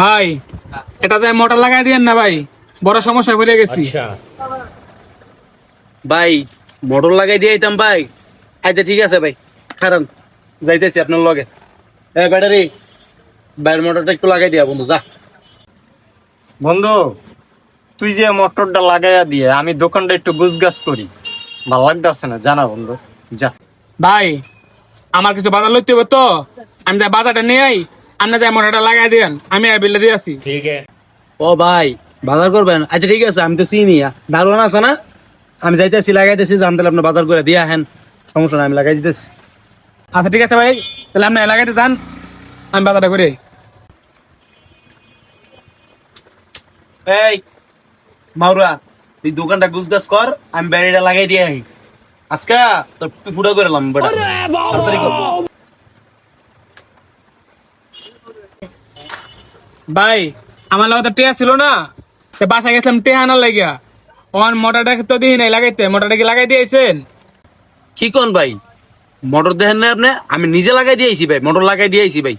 ভাই এটাতে মোটর লাগাই দিয়েন না ভাই বড় সমস্যা পড়ে গেছি। ভাই মোটর লাগাই দিয়ে আইতাম ভাই। আচ্ছা ঠিক আছে ভাই। কারণ যাইতেছি আপনার লগে। এ ব্যাটারি বাইরের মোটরটা একটু লাগাই দিয়া বন্ধু যা। বন্ধু তুই যে মোটরটা লাগাইয়া দিয়ে আমি দোকানটা একটু গুছগাছ করি। ভালো লাগতেছে না জানা বন্ধু যা। ভাই আমার কিছু বাজার লইতে হবে তো? আমি যা বাজারটা নিয়ে আই আপনি যাই মোটরটা লাগাই দেন আমি বিলটা দিয়ে আসি ও ভাই বাজার করবেন? আচ্ছা ঠিক আছে আমি তো চিনি। দারুণ আছে না? আমি যাইতেছি লাগাইতেছি জানতে আপনার বাজার করে দিয়া হেন সমস্যা নাই আমি লাগাই দিতেছি। আচ্ছা ঠিক আছে ভাই তাহলে আপনি লাগাইতে যান আমি বাজারটা করে। এই মাউরা তুই দোকানটা গুছগাছ কর আমি ব্যারিটা লাগাই দিয়ে আই। আজকে তোর ফুটা করে বেটা তাড়াতাড়ি কর। ভাই আমার লগে তো টেয়া ছিল না। তো বাসায় গেছিলাম টেহা না লাগিয়া। ওখান মোটরটা তো দিই নাই লাগাইতে মোটরটা কি লাগাই দিয়েছেন? কি কোন ভাই? মোটর দেখেন না আপনি? আমি নিজে লাগাই দিয়েছি ভাই মোটর লাগাই দিয়েছি ভাই।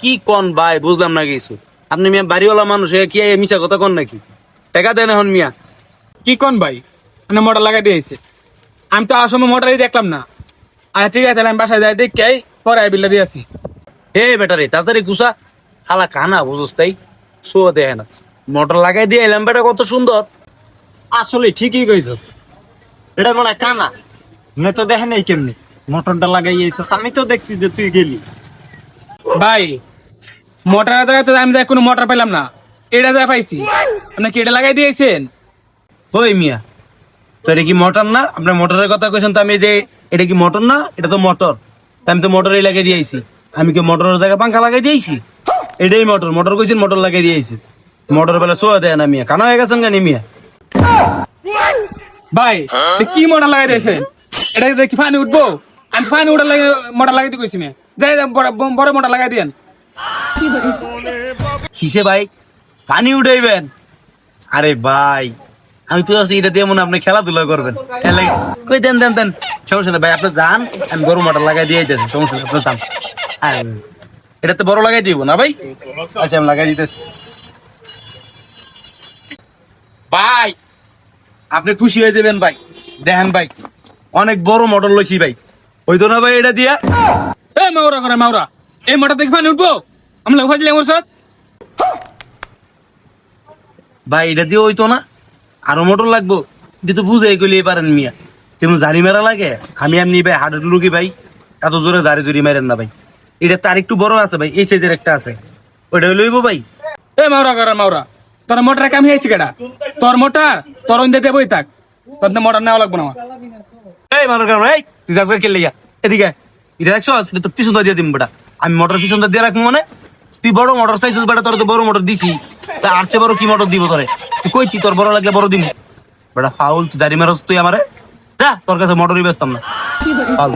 কি কোন ভাই বুঝলাম না কিছু। আপনি মিয়া বাড়িওয়ালা মানুষ এ কি এই মিশা কথা কোন নাকি? টাকা দেন এখন মিয়া। কি কোন ভাই? মানে মোটর লাগাই দিয়েছে। আমি তো আসলে মোটরই দেখলাম না। আচ্ছা ঠিক আছে তাহলে আমি বাসায় যাই দেখে পরে এই বিলটা দিয়ে আসি এ বেটারে তাড়াতাড়ি কুসা হালা কানা বুঝস তাই? দেখে না। মোটর লাগাই দিয়ে এলাম বেটা কত সুন্দর। আসলে ঠিকই কইছস। এটা মনে হয় কানা। নে তো দেখে নাই কেমনি। মোটরটা লাগাই লাগাইয়াছিস আমি তো দেখছি যে তুই গেলি। ভাই মোটরের জায়গায় তো আমি যাই কোনো মোটর পেলাম না। এটা যা পাইছি। আপনি কি এটা লাগাই দিয়েছেন ওই মিয়া তো এটা কি মোটর না? আপনার মোটরের কথা কইছেন তো আমি যে এটা কি মোটর না? এটা তো মোটর। আমি তো মোটরই লাগিয়ে দিয়েছি আমি কি মোটরের জায়গায় পাঙ্খা লাগাই দিয়েছি এটাই মোটর মোটর কইছেন মোটর লাগিয়ে দিয়েছি মোটর বেলা শো দেয় না মিয়া কানা হয়ে গেছেন কেন মিয়া? ভাই কি মোটর লাগাই দিয়েছেন? এটা কি ফানি উঠবো? আমি ফানি উঠার লাগে মোটর লাগাই দিয়ে কইছি মেয়ে। যাই বড় বড় মোটর লাগাই দিয়েন। কিসে ভাই পানি উঠাইবেন। আরে ভাই আমি তো আছি এটা দিয়ে মনে আপনি খেলাধুলা করবেন। কই দেন দেন দেন। সমস্যা নেই ভাই আপনি যান আমি গরু মোটর লাগাই দিয়ে দিতেছি সমস্যা নেই আপনি যান। আর এটাতে বড় লাগাই দিব না ভাই? আচ্ছা আমি লাগাই দিতেছি। ভাই আপনি খুশি হয়ে যাবেন ভাই। দেখেন ভাই অনেক বড় মোটর লইছি ভাই। ওই তো না ভাই এটা দিয়া? এ মাউরা করে মাউরা এই মোটর দেখি ফানি উঠবো? আমি ফাজলে আমার সাথে। ভাই এটা দিয়ে হইতো না। আরও মোটর লাগবো। এটা তো বুঝে গেলে পারেন মিয়া। তেমন জারি মেরা লাগে? আমি এমনি ভাই হার্টের লুকি ভাই। এত জোরে জারি জুরি মারেন না ভাই। এটা তার একটু বড় আছে ভাই এই সাইজের একটা আছে। ওইটা লইব ভাই। এ মাওরা করে মাউরা তোর মোটর কাম হয়েছে কেডা? তোর মোটর তোর অন্য দেবই থাক তোর মোটর নেওয়া লাগবো না আমার। এই মানুষ এই তুই যাস খেললে গিয়া এদিকে এটা দেখছ? এটা তো পিছন দিয়ে দিম বেটা। আমি মোটর পিছন দিয়ে রাখব মানে? তুই বড় মোটর চাইছিস বেটা তোর তো বড় মোটর দিছি। তা আর চেয়ে বড় কি মোটর দিব তোরে? তুই কই তুই তোর বড় লাগলে বড় দিম? বেটা ফাউল তুই জারি মারস তুই আমারে? যা তোর কাছে মোটরই বেচতাম না। ফাউল।